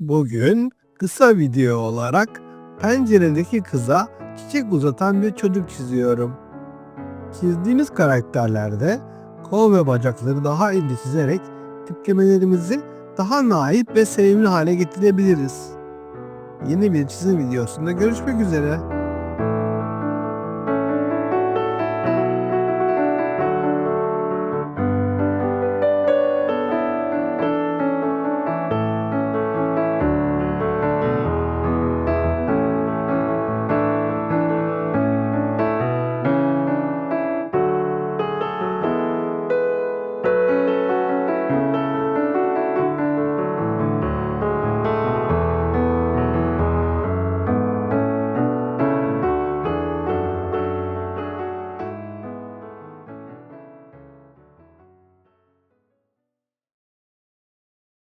Bugün kısa video olarak penceredeki kıza çiçek uzatan bir çocuk çiziyorum. Çizdiğimiz karakterlerde kol ve bacakları daha ince çizerek tiplemelerimizi daha naif ve sevimli hale getirebiliriz. Yeni bir çizim videosunda görüşmek üzere.